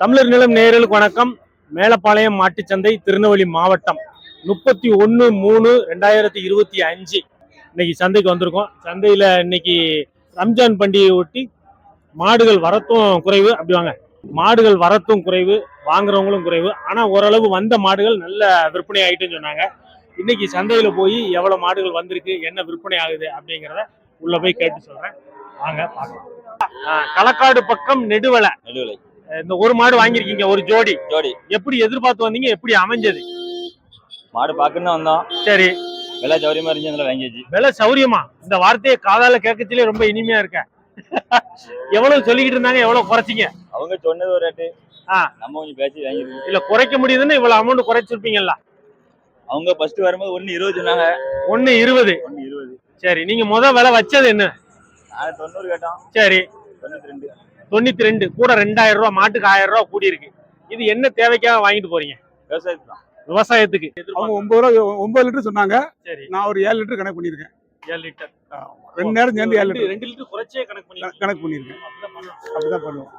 தமிழர் நிலம் நேயர்களுக்கு வணக்கம். மேலப்பாளையம் மாட்டுச்சந்தை திருநெல்வேலி மாவட்டம். முப்பத்தி ஒன்று மூணு ரெண்டாயிரத்தி இருபத்தி அஞ்சு. இன்னைக்கு சந்தைக்கு வந்திருக்கோம். சந்தையில் இன்னைக்கு ரம்ஜான் பண்டிகையை ஒட்டி மாடுகள் வரத்தும் குறைவு. அப்படி வாங்க. மாடுகள் வரத்தும் குறைவு வாங்குறவங்களும் குறைவு. ஆனால் ஓரளவு வந்த மாடுகள் நல்ல விற்பனை ஆகிட்டுன்னு சொன்னாங்க. இன்னைக்கு சந்தையில் போய் எவ்வளோ மாடுகள் வந்திருக்கு என்ன விற்பனை ஆகுது அப்படிங்கிறத உள்ளே போய் கேட்டு சொல்கிறேன் வாங்க பார்க்கலாம். களக்காடு பக்கம் நெடுவலை. நெடுவலை. இந்த ஒரு மாடு வாங்கியிருக்கீங்க ஒரு ஜோடி. ஜோடி. எப்படி எதிர்பார்த்து வந்தீங்க எப்படி அமைஞ்சது? மாடு பார்க்கணும்னு வந்தோம். சரி. விலை சௌரியமா இருந்துச்சு வாங்கியாச்சு விலை சௌரியமா? இந்த வார்த்தையை காதால கேட்கச்சிலே ரொம்ப இனிமையா இருக்க. எவ்வளவு சொல்லிக்கிட்டு இருந்தாங்க எவ்வளவு குறைச்சிங்க? அவங்க சொன்னது ஒரு ரேட்டு. நம்ம கொஞ்சம் பேசி வாங்கிருக்கு இல்ல குறைக்க முடியுதுன்னு இவ்வளவு அமௌண்ட் குறைச்சிருப்பீங்கல்ல. அவங்க ஃபர்ஸ்ட் வரும்போது ஒன்னு இருபது சொன்னாங்க. ஒண்ணு இருபது. ஒன்னு இருபது. சரி நீங்க முத விலை வச்சது என்ன? தொண்ணூறு கேட்டோம். சரி. தொண்ணூத்தி ரெண்டு. தொண்ணூத்தி ரெண்டு கூட ரெண்டாயிரம் ரூபாய் மாட்டுக்கு ஆயிரம் ரூபாய் கூடி இருக்கு இது என்ன தேவைக்காக வாங்கிட்டு போறீங்க? விவசாயத்துக்கு. தான் விவசாயத்துக்கு அவங்க ஒன்பது ரூபா ஒன்பது லிட்டர் சொன்னாங்க. சரி. நான் ஒரு ஏழு லிட்டர் கணக்கு பண்ணியிருக்கேன். ஏழு லிட்டர். ரெண்டு நேரம் சேர்ந்து ஏழு லிட்டர். ரெண்டு லிட்டர் குறைச்சே கணக்கு பண்ணி கணக்கு பண்ணியிருக்கேன். அப்படிதான் பண்ணுவோம்.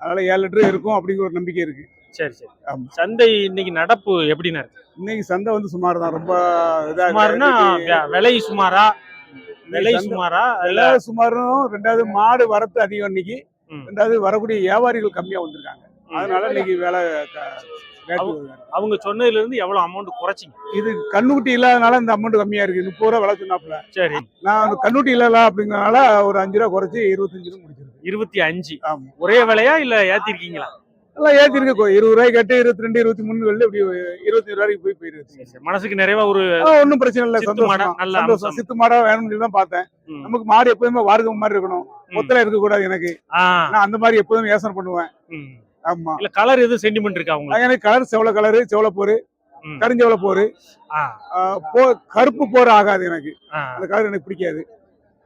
அதனால ஏழு லிட்டர் இருக்கும் அப்படிங்கிற ஒரு நம்பிக்கை இருக்கு. சரி சரி. ஆமா. சந்தை இன்னைக்கு நடப்பு எப்படின்னா இருக்கு? இன்னைக்கு சந்தை வந்து சுமார் தான் ரொம்ப இதா இருக்கு. சுமார்னா இன்னைக்கு வி- விலை சுமாரா? விலை சுமாரா? விலை சுமாரும் ரெண்டாவது மாடு வரத்து அதிகம் இன்னைக்கு. ரெண்டாவது வரக்கூடிய வியாபாரிகள் கம்மியா வந்திருக்காங்க. அதனால இன்னைக்கு வேலை அவங்க சொன்னதுல இருந்து எவ்வளவு அமௌண்ட் குறைச்சிங்க? இது கண்ணுக்குட்டி இல்லாதனால இந்த அமௌண்ட் கம்மியா இருக்கு. முப்பது ரூபா விலை சொன்னாப்புல. சரி. நான் கண்ணுட்டி இல்லல அப்படிங்கறனால ஒரு அஞ்சு ரூபா குறைச்சி இருபத்தஞ்சு ரூபா முடிச்சிருக்கு இருபத்தி அஞ்சு. ஒரே விலையா இல்ல ஏத்திருக்கீங்களா? எல்லாம் ஏத்திருக்கு கொ- இருபது ரூபாய் கட்டு இருபத்தி ரெண்டு இருபத்தி மூணு வெளில இப்படி இருபத்தி ரூபாய்க்கு போய் போயிருச்சு. மனசுக்கு நிறைவா ஒரு ஒன்றும் பிரச்சனை இல்லை சந்தோஷம் சந்தோஷம். சித்து மாடா வேணும்னு சொல்லி தான் பார்த்தேன். நமக்கு மாடு எப்போதுமே வாரகம் மாதிரி இருக்கணும். ம். ஒத்தல இருக்க கூடாது எனக்கு நான் அந்த மாதிரி எப்போதும் யோசனை பண்ணுவேன். ஆமா. இல்ல கலர் எதுவும் சென்டிமெண்ட் இருக்கா உங்களுக்கு? எனக்கு கலர் செவல கலரு செவல போரு ம். கருஞ்செவல போரு. போ கருப்பு போர் ஆகாது எனக்கு. அந்த கலர் எனக்கு பிடிக்காது.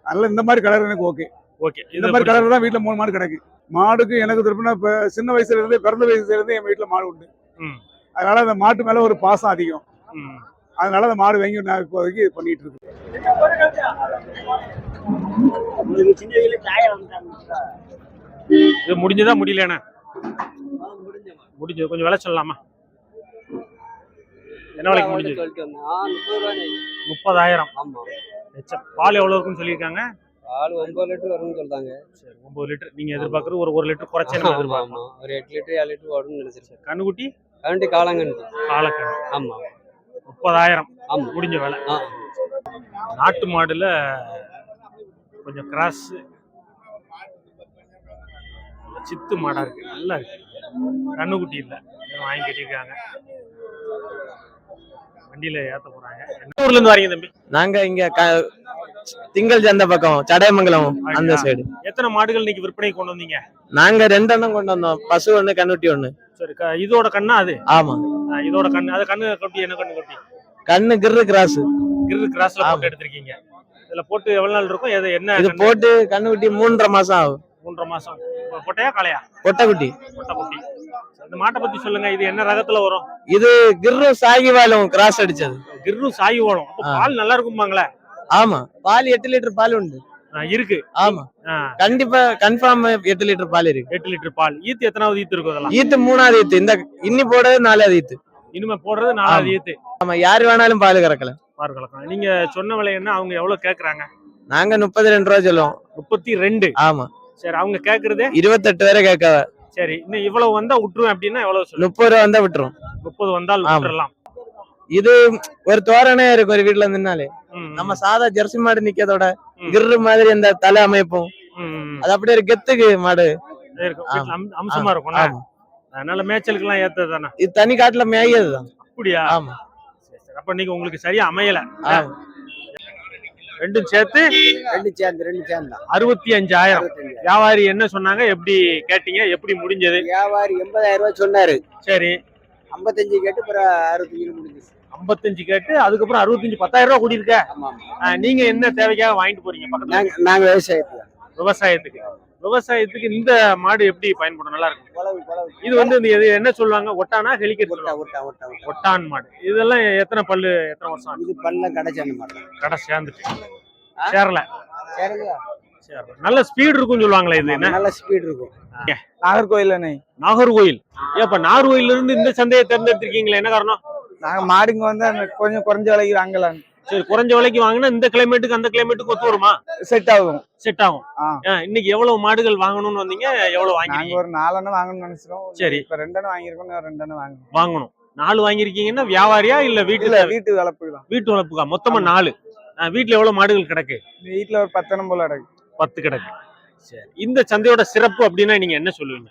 அதனால இந்த மாதிரி கலர் எனக்கு ஓகே ஓகே இந்த மாதிரி கலர் தான் வீட்டுல மூணு மாடு கிடக்கு. மாடுக்கு எனக்கு திருப்பினா இப்ப சின்ன வயசுல இருந்து பிறந்த வயசுல இருந்து என் வீட்டுல மாடு உண்டு. ம். அதனால அந்த மாட்டு மேல ஒரு பாசம் அதிகம். ம். அதனால அந்த மாடு வாங்கி நான் இப்போதைக்கு இது பண்ணிட்டு இருக்கேன். இது முடிஞ்சதா முடியலண்ணா முடிஞ்சது. கொஞ்சம் விலை சொல்லலாமா? என்ன விலைக்கு முடிஞ்சது? முப்பதாயிரம். பால் எவ்வளவு இருக்குன்னு சொல்லியிருக்காங்க? ஆள் ஒன்பது லிட்டர் வரும்னு சொல்றாங்க. சரி ஒன்பது லிட்டர். நீங்க எதிர்பார்க்கறது ஒரு ஒரு லிட்டர் குறைச்சே நம்ம ஆமா. ஒரு எட்டு லிட்டர் ஏழு லிட்டர் வரும்னு நினைச்சிருக்கேன். கண்ணுக்குட்டி? கரண்டி காளாங்கண்டி காலக்கண் ஆமா. முப்பதாயிரம். ஆமா. முடிஞ்ச விலை. நாட்டு மாடுல கொஞ்சம் கிராஸ். சித்து மாடா இருக்கு. நல்லா இருக்கு. கண்ணுக்குட்டி இல்ல. வாங்கி கட்டியிருக்காங்க. வண்டியில ஏத்த போறாங்க. என்ன ஊர்ல இருந்து வரீங்க தம்பி? நாங்க இங்க க- திங்கள் சந்தை பக்கம் சடையமங்கலம் அந்த? சைடு எத்தனை மாடுகள் இன்னைக்கு விற்பனை கொண்டு வந்தீங்க? நாங்க ரெண்டு எண்ணம் கொண்டு வந்தோம். பசு ஒண்ணு கண்ணுட்டி ஒண்ணு. சரி க- இதோட கண்ணா அது? ஆமா. ஆ, இதோட கண்ணு அது கண்ணு கட்டி என்ன கண்ணு கட்டி? கண்ணு கிரு கிராஸ். கிரு கிராஸ்ல ஆமா. போட்டு எடுத்திருக்கீங்க. இதுல போட்டு எவ்வளவு நாள் இருக்கும்? எது என்ன இது கண்ணு? போட்டு கண்ணுக்குட்டி மூன்றரை மாசம் ஆகும். மூன்றரை மாசம். பொட்டையா கலையா பொட்டைக்குட்டி பொட்டை குட்டி இந்த மாட்டை பத்தி சொல்லுங்க. இது என்ன ரகத்துல வரும்? இது கிர்ரு சாகிவாலும் கிராஸ் அடிச்சது. கிர்ரு சாயி ஓடும். அப்ப ஆ. பால் நல்லா இருக்கும்பாங்களே? ஆமா. பால் எட்டு லிட்டர் பால் உண்டு. இருக்கு. ஆமா. கண்டிப்பா கன்ஃபார்ம் எட்டு லிட்டர் பால் இருக்கு. எட்டு லிட்டர் பால். ஈத்து எத்தனாவது ஈத்து இருக்கும் அதெல்லாம்? ஈத்து மூணாவது ஈத்து. இந்த இன்னி போடுறது நாலாவது ஈத்து. இனிமே போடுறது நாலாவது. ஈத்து. ஆமா யாரு வேணாலும் பால் கறக்கல பால் கலக்கம் நீங்க சொன்ன விலை என்ன? அவங்க எவ்வளவு கேக்குறாங்க? நாங்க முப்பத்தி ரெண்டு ரூபா சொல்லுவோம். முப்பத்தி ரெண்டு ஆமா. சரி அவங்க கேக்குறதே? இருபத்தெட்டு வரை கேட்க சரி இன்னும் இவ்வளவு வந்தா விட்டுருவேன் அப்படின்னா எவ்வளவு முப்பது ரூபா வந்தா விட்டுரும். முப்பது வந்தால். விட்டுறலாம். இது ஒரு தோரணே இருக்கு ஒரு வீட்டுல ம், நம்ம சாதா ஜெர்சி மாடு நிக்கிறதோட ம். கிர்ரு மாதிரி இந்த தலை அமைப்பும். அது அப்படியே ஒரு கெத்துக்கு மாடு. இருக்கும். அம்சமா இருக்கும்ல ஆமா. அதனால மேய்ச்சலுக்கு எல்லாம் ஏத்தது தானே. இது தனி காட்டுல மேயதுதான் அப்படியா? ஆமா. சரி, சரி. அப்ப நீங்க உங்களுக்கு சரியா அமையல. ரெண்டும் சேர்த்து ரெண்டு சேர்ந்து ரெண்டு சேர்ந்து அறுபத்தி அஞ்சாயிரம் வியாபாரி என்ன சொன்னாங்க? எப்படி கேட்டீங்க? எப்படி முடிஞ்சது? வியாபாரி எண்பதாயிரம் ரூபாய் சொன்னாரு. சரி. ஐம்பத்தஞ்சு கேட்டு அப்புறம் அறுபத்தஞ்சு முடிஞ்சிச்சு. ஐம்பத்தஞ்சு கேட்டு அதுக்கப்புறம் அறுபத்தஞ்சு பத்தாயிரம் ரூபாய் கூடியிருக்க. நீங்க என்ன தேவைக்காக வாங்கிட்டு போறீங்க பக்கத்துல? நாங்க விவசாயத்துல. விவசாயத்துக்கு. விவசாயத்துக்கு இந்த மாடு எப்படி பயன்படும்? நல்லா இருக்கும். இது வந்து இந்த என்ன சொல்லுவாங்க? ஒட்டானா ஹெலிகேட் ஒட்டா ஒட்டா ஒட்டா ஒட்டா. ஒட்டான் மாடு. இதெல்லாம் எத்தனை பல்லு எத்தனை வருஷம்? இது பல்ல கடைச்சாண்டு மாட்டோம் கடை சேர்ந்துட்டு. சேரல. நல்ல ஸ்பீடு இருக்கும்னு சொல்லுவாங்களே இது என்ன? நல்ல ஸ்பீட் இருக்கும். நாகர்கோயில் நாகர்கோயில். ஏப்ப நாகர்கோயில்ல இருந்து இந்த சந்தையை தேர்ந்தெடுத்திருக்கீங்களே என்ன காரணம்? நாங்க மாடுங்க வந்து அந்த கொஞ்சம் குறைஞ்ச விலைக்கு வாங்கலாம் சரி குறைஞ்ச விலைக்கு வாங்கினா இந்த கிளைமேட்டுக்கு அந்த கிளைமேட்டுக்கு ஒத்து வருமா? செட் ஆகும். செட் ஆகும். இன்னைக்கு எவ்வளவு மாடுகள் வாங்கணும்னு வந்தீங்க? எவ்வளவு வாங்கிருக்கீங்க ஒரு நாலெண்ணம் வாங்கணும்னு நினைச்சிரோம் சரி. இப்ப ரெண்டெண்ணம் வாங்கியிருக்கோம் இன்னும் ரெண்டெண்ணம் வாங்கணும். வாங்கணும். நாலு வாங்கிருக்கீங்கன்னா வியாபாரியா இல்ல வீட்டுல வீட்டு வளர்ப்பு தான் வீட்டு வளர்ப்புக்கா? மொத்தமா நாலு. வீட்டுல எவ்வளவு மாடுகள் கிடக்கு? வீட்டுல ஒரு பத்தெண்ணம் போல அடகு பத்து கிடக்கு. சரி. இந்த சந்தையோட சிறப்பு அப்படின்னா நீங்க என்ன சொல்லுவீங்க?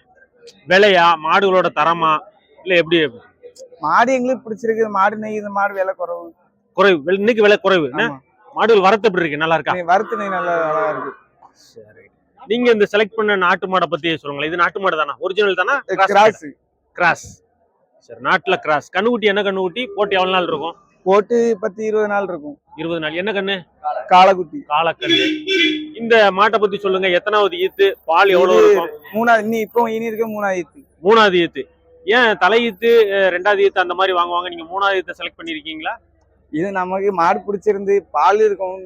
விலையா? மாடுகளோட தரமா? இல்ல எப்படி? மாடு எங்களுக்கு பிடிச்சிருக்கு. மாடு நெய் மாடு விலை குறவு. குறைவு. இன்னைக்கு விலை குறைவு. மாடுகள் வரத்து எப்படி இருக்கு? நல்லா இருக்கா? நெய் வறுத்து நெய் நல்லா அழகா இருக்கு. சரி. நீங்க இந்த செலக்ட் பண்ண நாட்டு மாடை பத்தி சொல்லுங்களேன். இது நாட்டு மாடு தானா? ஒரிஜினல் தானா? கிராஸ் கிராஸ் சரி நாட்டுல கிராஸ் கண்ணுக்குட்டி என்ன கண்ணுக்குட்டி? போட்டு எவ்வளவு நாள் இருக்கும்? போட்டு பத்து இருபது நாள் இருக்கும். இருபது நாள். என்ன கண்ணு? காளைக்குட்டி. காலக்கண்ணு இந்த மாட்டை பத்தி சொல்லுங்க. எத்தனாவது ஈத்து? பால் எவ்வளவு இது இருக்கும்? மூணாவது இன்னி இப்போ இனி இருக்க மூணாயிரத்து மூணாவது ஈத்து. ஏன் தலை ஈத்து அஹ், ரெண்டாவது ஈத்து அந்த மாதிரி வாங்குவாங்க? நீங்க மூணாவது ஈத்தை செலக்ட் பண்ணிருக்கீங்களா? இது நமக்கு மாடு பிடிச்சிருந்து பால் இருக்கும்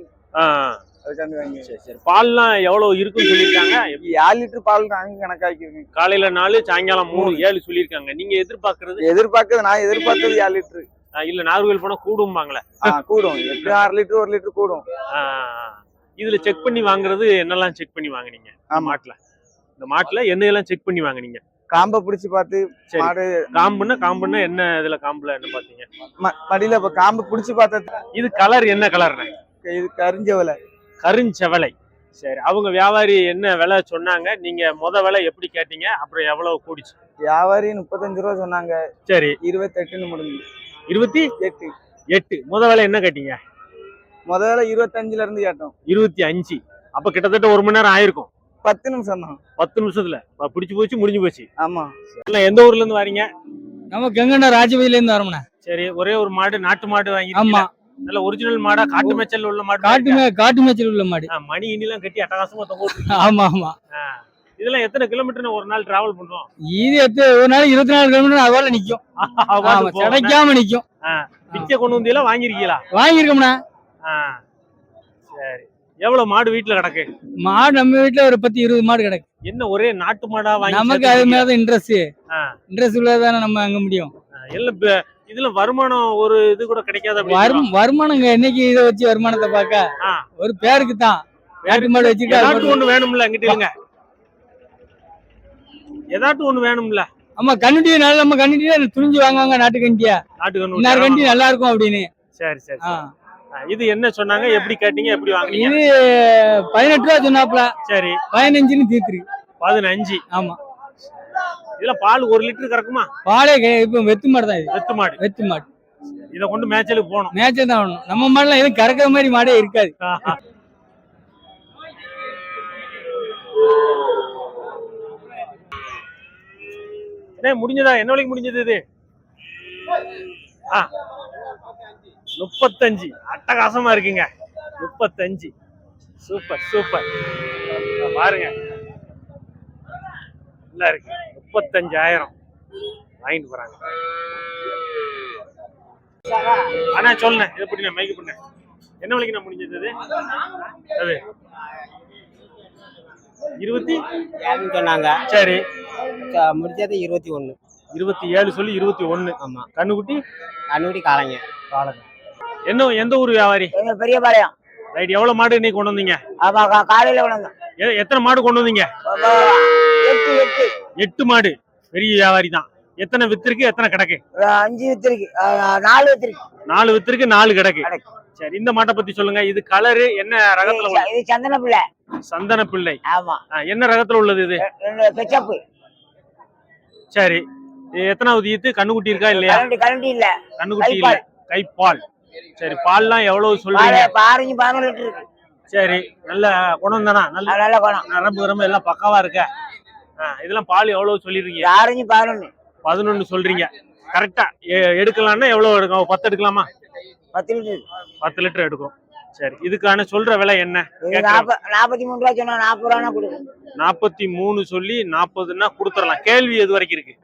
பால்லாம் எவ்வளவு இருக்குன்னு சொல்லியிருக்காங்க? ஏழு லிட்டர் பால் நாங்க கணக்காக்கிருக்கேன் காலையில நாலு சாயங்காலம் மூணு ஏழு சொல்லியிருக்காங்க. நீங்க எதிர்பார்க்கறது? எதிர்பார்க்கறது நான் எதிர்பார்த்தது ஏழு லிட்டர். இல்ல நாகர்கோவில் போனா கூடும்பாங்களே. கூடும். எப்படி ஆறு லிட்டர் ஒரு லிட்டர் கூடும். இதுல செக் பண்ணி வாங்குறது என்னெல்லாம் செக் பண்ணி வாங்குனீங்க. மாட்டுல. இந்த மாட்டுல என்னெல்லாம் செக் பண்ணி வாங்குனீங்க. காம்பை பிடிச்சு பார்த்து மாடு காம்புன்னா காம்புன்னா என்ன இதுல காம்புல என்ன பாத்தீங்க மடியில இப்ப காம்பு பிடிச்சு பார்த்தா இது கலர் என்ன கலர்னா இது கரிஞ்சவலை. கருஞ்செவலை. சரி அவங்க வியாபாரி என்ன விலை சொன்னாங்க? நீங்க முத விலை எப்படி கேட்டீங்க? அப்புறம் எவ்வளவு கூடிச்சு? வியாபாரி முப்பத்தஞ்சு ரூபா சொன்னாங்க. சரி. இருபத்தெட்டுன்னு முடிஞ்சு. இருபத்தி எட்டு. எட்டு. முத விலை என்ன கேட்டீங்க? முதல்ல இருபத்தஞ்சுல இருந்து கேட்டோம். இருபத்தி அஞ்சு. அப்ப கிட்டத்தட்ட ஒரு மணி நேரம் ஆயிருக்கும். பத்து நிமிஷம் தான் பத்து நிமிஷத்துல. பிடிச்சு போச்சு முடிஞ்சு போச்சு. ஆமா. எல்லாம் எந்த ஊர்ல இருந்து வரீங்க? நம்ம கங்கண்ணா ராஜபதியில இருந்து வரோம்ண்ணே. சரி ஒரே ஒரு மாடு நாட்டு மாடு வாங்கி ஆமா. நல்ல ஒரிஜினல் மாடா காட்டு மேய்ச்சல் உள்ள மாடு காட்டு காட்டு மேய்ச்சல் உள்ள மாடு. ஆ, மணி இனிலாம் கட்டி அட்டகாசமா தொங்க. ஆமா ஆமா. இதெல்லாம் எத்தனை கிலோமீட்டர் ஒரு நாள் டிராவல் பண்றோம் இது எத்து ஒரு நாள் இருபத்தி நாலு கிலோமீட்டர் அதுவால நிக்கும். ஆமா கிடைக்காம நிக்கும். பிச்சை கொண்டு வந்தீங்களா வாங்கிருக்கீங்களா? வாங்கியிருக்கோம்ண்ணே. ஆ. சரி. எவ்வளவு மாடு வீட்டுல கிடக்கு? மாடு நம்ம வீட்டுல ஒரு பத்து இருபது மாடு கிடக்கு. என்ன ஒரே நாட்டு மாடா வாங்கி நமக்கு அது சேர்த்துருக்கீங்க? மேல இன்ட்ரெஸ்ட். இன்ட்ரெஸ்ட் உள்ளதானே நம்ம அங்க முடியும். எல்லாம் இதுல வருமானம் ஒரு இது கூட கிடைக்காத வரும் வருமானங்க என்னைக்கு இதை வச்சு வருமானத்தை பார்க்க. ஒரு பேருக்கு தான். நாட்டு மாடு ஏதாட்டும் ஒண்ணு வேணும்ல எங்கிட்ட இல்லைங்க ஏதாட்டும் ஒண்ணு வேணும்ல. ஆமா கண்ணுட்டி நல்ல நம்ம கண்ணுட்டியா துணிஞ்சு வாங்குவாங்க நாட்டு கண்டியா நாட்டு கண்டி நல்லா இருக்கும் அப்படின்னு. சரி சரி இது என்ன சொன்னாங்க? எப்படி கேட்டீங்க? எப்படி வாங்குனீங்க? இது பதினெட்டு ரூபா சொன்னாப்ல சரி. பதினஞ்சுன்னு தீர்த்துருக்கு பதினஞ்சு. ஆமா. இதுல பால் ஒரு லிட்டர் கறக்குமா? பாலே இப்ப வெத்து மாடு தான் இது. வெத்து மாடு. வெத்து மாடு. இத கொண்டு மேய்ச்சலுக்கு போகணும். மேட்சே தான் வரணும் நம்ம மாடுலாம் எதுவும் கறக்கிற மாதிரி மாடே இருக்காது. முடிஞ்சதா? என்ன விலைக்கு முடிஞ்சது இது? ஆ. முப்பத்தஞ்சு. அட்டகாசமா இருக்குங்க. முப்பத்தஞ்சு. Super super. பாருங்க. நல்லா இருக்கு. முப்பத்தஞ்சாயிரம் வாங்கிட்டு போறாங்க. சொல்லுண்ணே. இதை பத்தி நான் மைக்கு பண்ணேன் என்ன விலைக்கு நான் முடிஞ்சது அது? இருபத்தி? சொன்னாங்க. சரி. முடிச்சது இருபத்தி ஒண்ணு இருபத்தி ஏழு சொல்லி இருபத்தி ஒண்ணு ஆமா. கண்ணுக்குட்டி? கண்ணுக்குடி காலைங்க காலகம் என்ன எந்த ஊர் வியாபாரி? எங்க பெரிய பாளையம் ரைட் எவ்வளவு மாடு இன்னைக்கு கொண்டு வந்தீங்க? ஆமா காலையில கொண்டாங்க எ- எத்தனை மாடு கொண்டு வந்தீங்க? எட்டு எட்டு. எட்டு மாடு. பெரிய வியாபாரி தான். எத்தனை வித்திருக்கு எத்தனை கிடக்கு? அஞ்சு வித்திருக்கு. நாலு வித்திருக்கு. நாலு வித்திருக்கு நாலு கிடக்கு. சரி இந்த மாட்டை பத்தி சொல்லுங்க. இது கலரு என்ன ரகத்துல இது சந்தன பிள்ளை சந்தன பிள்ளை ஆமா. என்ன ரகத்துல உள்ளது இது? பெச்சப்பு. சரி எத்தனாவது ஈத்து? கண்ணுக்குட்டி இருக்கா இல்லையா? கரண்டி இல்ல. கண்ணுக்குட்டி இல்ல. கைப்பால். சரி பால்லாம் எவ்வளவு சொல்றீங்க? பாரு பாருங்க பதினொன்று லிட்டர் சரி நல்ல குணம் தானா? நல்ல நல்ல குணம். நரம்பு கிரம்பு எல்லாம் பக்காவா இருக்க? இதெல்லாம் பால் எவ்வளவு சொல்லிருக்கீங்க? ஆரஞ்சு பதினொன்று பதினொன்னு சொல்றீங்க. கரெக்டா எடுக்கலாம்னா எவ்வளவு எடுக்கும்? பத்து எடுக்கலாமா? பத்து லிட்டர். பத்து லிட்டர் எடுக்கும். சரி இதுக்கான சொல்ற விலை என்ன? நாற்பத்தி மூணு ரூபா சொன்னா நாற்பது ரூபா கொடுக்கும் நாற்பத்தி மூணு சொல்லி நாற்பதுன்னா கொடுத்துடலாம். கேள்வி எது வரைக்கும் இருக்கு?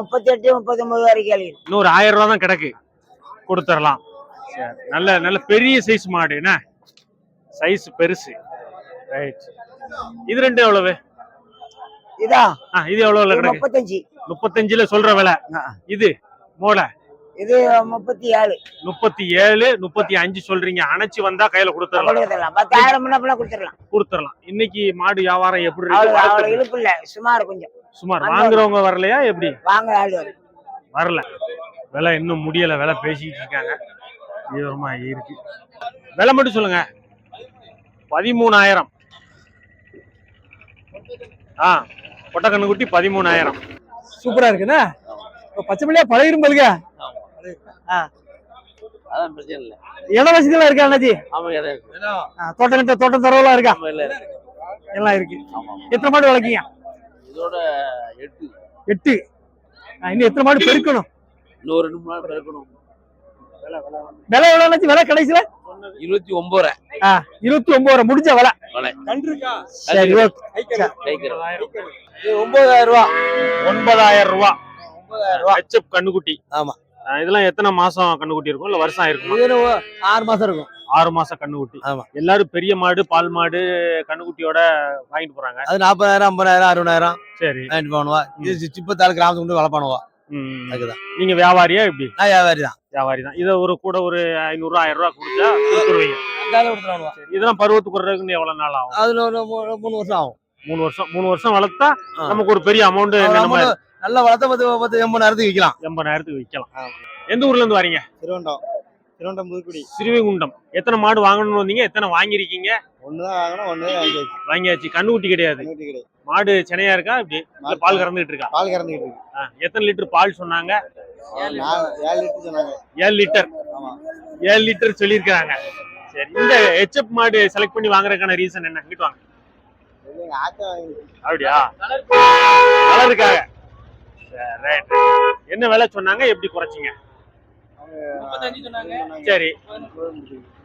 முப்பத்தி எட்டு முப்பத்தி ஒன்பது வரைக்கும் கேள்வி இன்னொரு ஆயிரம் ரூபா தான் கிடக்கு. கொடுத்துடலாம். நல்ல நல்ல பெரிய சைஸ் மாடு என்ன? சைஸ் பெருசு. ரைட் இது ரெண்டு எவ்வளவு? இதா? இது எவ்வளவு இது கிடக்கு? முப்பத்தஞ்சு. முப்பத்தஞ்சுல சொல்ற விலை. இது மோளை. இது முப்பத்தி ஏழு. முப்பத்தி ஏழு முப்பத்தி அஞ்சு சொல்றீங்க. அணைச்சு வந்தா கையில கொடுத்துடலாம். பத்தாயிரம் கொடுத்துடலாம். கொடுத்துடலாம். இன்னைக்கு மாடு வியாபாரம் எப்படி இருக்கு? இழுப்பு இல்ல. சுமார் கொஞ்சம். சுமார். வாங்குறவங்க வரலையா? எப்படி? வாங்க. வரல. விலை இன்னும் முடியல. விலை பேசிக்கிட்டு இருக்காங்க. தீவிரமா இருக்கு. விலை மட்டும் சொல்லுங்க. பதிமூணாயிரம். ஆ பொட்டக்கண்ணு குட்டி பதிமூணாயிரம். சூப்பரா இருக்குண்ணா. இப்ப பச்சை மல்லியா பழகிரும் பல்க அதான் பிரச்சனை இல்லை. இட வசதியெல்லாம் இருக்கா அண்ணாச்சி? ஆமா இடம் இருக்கு. ஆ, தோட்டம் கிட்ட தோட்டம் தரவெல்லாம் இருக்கா? எல்லாம் இருக்கு. எத்தனை மாடு வளர்க்கீங்க? இதோட எட்டு. எட்டு. ஆ, இன்னும் எத்தனை மாடு பெருக்கணும்? இன்னொரு ரெண்டு மூணு நாள் இருக்கணும் விலை எவ்வளவு விலை கடைசியில? இருபத்தி ஒன்பது இருபத்தி ஒன்பது ரூபா முடிஞ்ச விலை. சரி ஒன்பதாயிரம் ரூபா ஒன்பதாயிரம் ரூபாய் ஹெச்எப் கண்ணுக்குட்டி. ஆமா. இதெல்லாம் எத்தனை மாசம் கண்ணுக்குட்டி இருக்கும்? இல்ல வருஷம் ஆயிருக்கும்? ஆறு மாசம் இருக்கும். ஆறு மாசம் கண்ணுக்குட்டி. ஆமா. எல்லாரும் பெரிய மாடு பால் மாடு கண்ணுக்குட்டியோட வாங்கிட்டு போறாங்க. அது நாற்பதாயிரம் ஐம்பதாயிரம் அறுபதாயிரம் சரி. வாங்கிட்டு போகணுவா. இது சிப்பத்தாள் கிராமத்துக்கு கொண்டு வளர்ப்பானுவா ம். அதுக்குதான் நீங்க வியாபாரியா எப்படி? நான் வியாபாரி தான் வியாபாரி தான் இதை ஒரு கூட ஒரு ஐநூறு ரூபா ஆயிரம் ரூபா கொடுத்தா கொடுத்துருவீங்க இதெல்லாம் பருவத்துக்கு வர்றதுக்கு எவ்வளவு நாள் ஆகும்? அதுல ஒரு மூணு வருஷம் ஆகும். மூணு வருஷம் மூணு வருஷம் வளர்த்தா. நமக்கு ஒரு பெரிய அமௌண்ட் நல்லா வளர்த்த பத்து பத்து எண்பதாயிரத்துக்கு விற்கலாம் எண்பதாயிரத்துக்கு விற்கலாம் எந்த ஊர்ல இருந்து வரீங்க? திருவண்டம். திருவண்டம் புதுக்குடி. சிறுவைகுண்டம். எத்தனை மாடு வாங்கணும்னு வந்தீங்க? எத்தனை வாங்கியிருக்கீங்க? ஒண்ணுதான் வாங்கணும் ஒண்ணு வாங்கியாச்சு. வாங்கியாச்சு. கண்ணுக்குட்டி கிடையாது. கண்ணுக்குட்டி கிடையாது. மாடு சென்னையா இருக்கா? இப்படி பால் கறந்துட்டு இருக்கா? பால் கறந்துக்கிட்டு இருக்கு. ஆ, எத்தனை லிட்டர் பால் சொன்னாங்க? நான் ஏழு லிட்டர் சொன்னாங்க. ஏழு லிட்டர். ஆமா. ஏழு லிட்டர் சொல்லியிருக்காங்க சரி இந்த ஹெச்எப் மாடு செலக்ட் பண்ணி வாங்குறதுக்கான ரீசன் என்ன? இங்கிட்டு வாங்க. அப்படியா? கலருக்காக சரி, right. என்ன விலை சொன்னாங்க? எப்படி குறைச்சிங்க? சரி.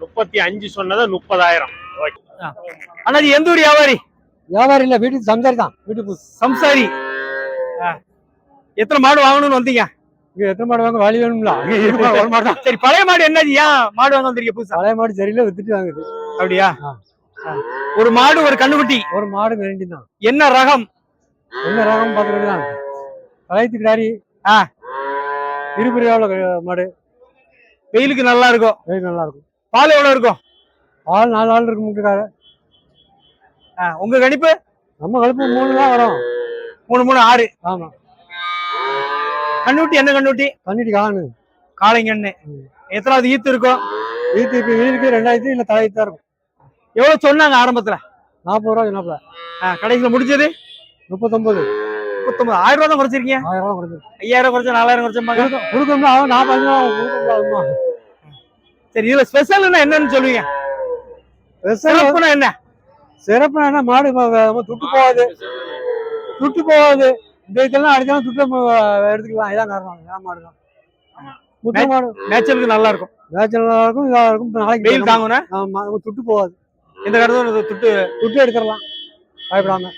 முப்பத்தி அஞ்சு சொன்னதை முப்பதாயிரம். ஓகே. அண்ணாச்சி எந்த ஊர் வியாபாரி? வியாபாரம் இல்ல வீட்டுக்கு சம்சாரி தான் வீட்டுக்கு சம்சாரி. எத்தனை மாடு வாங்கணும்னு வந்தீங்க? இங்க எத்தனை மாடு வாங்க வழி வேணும்ல? ஒரு மாடு தான். சரி பழைய மாடு என்னது ஏன் மாடு வாங்க வந்திருக்கீங்க புதுசா? பழைய மாடு சரியில்லை வித்துட்டு வாங்குது. அப்படியா. ஒரு மாடு ஒரு கண்ணுக்குட்டி. ஒரு மாடு வேண்டி தான். என்ன ரகம்? என்ன ரகம் பார்த்துக்கிட்டு தான். கலைத்து கிடாரி. ஆ. இருபது மாடு. வெயிலுக்கு நல்லா இருக்கும். வெயில் நல்லா இருக்கும். பால் எவ்வளவு இருக்கும்? ஆள் நாலு ஆள் இருக்கு முட்டுக்கார. ஆ, உங்க கணிப்பு? நம்ம கழுப்பு மூணு தான் வரும். மூணு மூணு ஆறு. ஆமா. கண்ணுட்டி என்ன கண்ணுட்டி பண்ணிட்டு காணு காளைங்கன்னு. எத்தனாவது ஈத்து இருக்கும்? வீட்டு இப்போ வீட்டுக்கு ரெண்டாயிரத்தி இல்ல தலையத்து தான் இருக்கும். எவ்வளவு சொன்னாங்க ஆரம்பத்துல? நாற்பது ரூபா நாற்பது ஆ, கடைசியில முடிஞ்சது? முப்பத்தொன்பது முப்பத்தொன்பது ஆயிரம் ரூபா தான் குறைச்சிருக்கீங்க? ஆயிரம் ரூபா கொடுத்து ஐயாயிரம் குறைச்சா நாலாயிரம் குறைச்சாங்க கொடுக்கணும்னா அவன் நாற்பது ரூபா ஆகுமா சரி இதுல ஸ்பெஷல்னா என்னன்னு சொல்லுவீங்க. சிறப்புனா என்ன? சிறப்பு என்ன? மாடு துட்டு போகாது. துட்டு போகாது. இந்த இதெல்லாம் அடிச்சாலும் துட்டு எடுத்துக்கலாம். இதான் காரணம். இதான் மாடு தான். மாடு. நேச்சருக்கு நல்லா இருக்கும் மேய்ச்சல் நல்லா இருக்கும் இதா இருக்கும். இப்ப நாளைக்கு வெயில் தாங்குனா ஆமா துட்டு போகாது. இந்த கடத்துல துட்டு? துட்டு எடுத்துடலாம். பயப்படாம.